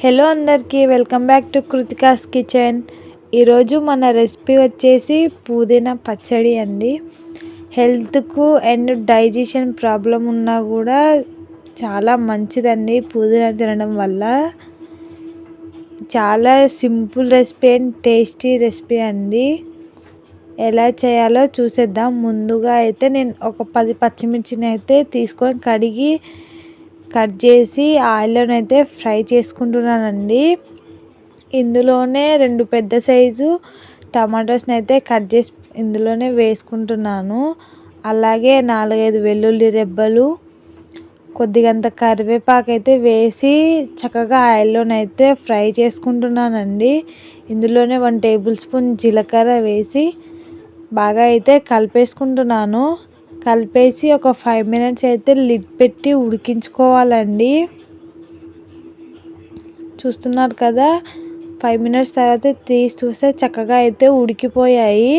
Hello అందరికీ welcome back to Kritika's kitchen. ఈరోజు మన రెసిపీ వచ్చేసి పుదీనా పచ్చడి అండి. హెల్త్కు అండ్ డైజెషన్ ప్రాబ్లం ఉన్నా కూడా చాలా మంచిదండి పుదీనా తినడం వల్ల. చాలా simple recipe and tasty recipe అండి. ఎలా చేయాలో చూసేద్దాం. ముందుగా అయితే నేను ఒక పది పచ్చిమిర్చిని అయితే తీసుకొని కడిగి కట్ చేసి ఆయిల్లోనైతే ఫ్రై చేసుకుంటున్నానండి. ఇందులోనే రెండు పెద్ద సైజు టమాటోస్ని అయితే కట్ చేసి ఇందులోనే వేసుకుంటున్నాను. అలాగే నాలుగైదు వెల్లుల్లి రెబ్బలు కొద్దిగంత కరివేపాకు అయితే వేసి చక్కగా ఆయిల్లోనైతే ఫ్రై చేసుకుంటున్నానండి. ఇందులోనే వన్ టేబుల్ స్పూన్ జీలకర్ర వేసి బాగా అయితే కలిపేసుకుంటున్నాను. కలిపేసి ఒక ఫైవ్ మినిట్స్ అయితే లిడ్ పెట్టి ఉడికించుకోవాలండి. చూస్తున్నారు కదా ఫైవ్ మినిట్స్ తర్వాత తీసి చూస్తే చక్కగా అయితే ఉడికిపోయాయి.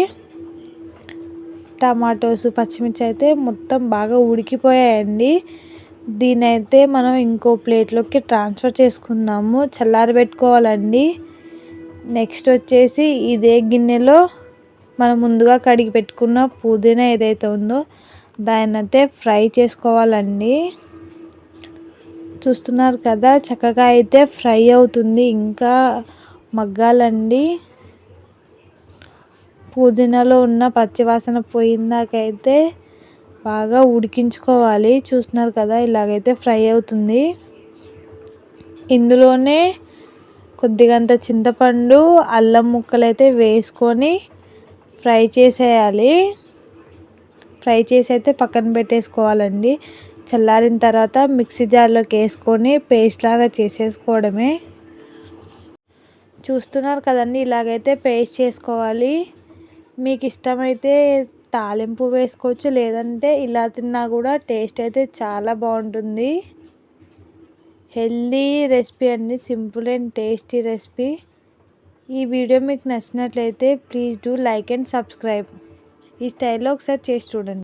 టమాటోస్ పచ్చిమిర్చి అయితే మొత్తం బాగా ఉడికిపోయాయండి. దీని అయితే మనం ఇంకో ప్లేట్లోకి ట్రాన్స్ఫర్ చేసుకుందాము చల్లారి పెట్టుకోవాలండి. నెక్స్ట్ వచ్చేసి ఇదే గిన్నెలో మనం ముందుగా కడిగి పెట్టుకున్న పుదీనా ఏదైతే ఉందో దాన్ని అయితే ఫ్రై చేసుకోవాలండి. చూస్తున్నారు కదా చక్కగా అయితే ఫ్రై అవుతుంది. ఇంకా మగ్గాలండి. పుదీనాలో ఉన్న పచ్చివాసన పోయిందాకైతే బాగా ఉడికించుకోవాలి. చూస్తున్నారు కదా ఇలాగైతే ఫ్రై అవుతుంది. ఇందులోనే కొద్దిగంత చింతపండు అల్లం ముక్కలు అయితే వేసుకొని ఫ్రై చేసేయాలి. ఫ్రై చేసి అయితే పక్కన పెట్టేసుకోవాలండి. చల్లారిన తర్వాత మిక్సీ జార్లోకి వేసుకొని పేస్ట్ లాగా చేసేసుకోవడమే. చూస్తున్నారు కదండి ఇలాగైతే పేస్ట్ చేసుకోవాలి. మీకు ఇష్టమైతే తాలింపు వేసుకోవచ్చు లేదంటే ఇలా తిన్నా కూడా టేస్ట్ అయితే చాలా బాగుంటుంది. హెల్దీ రెసిపీ అండి సింపుల్ అండ్ టేస్టీ రెసిపీ. ఈ వీడియో మీకు నచ్చినట్లయితే please do like and subscribe. ఈ స్టైల్లో ఒకసారి చేసి చూడండి.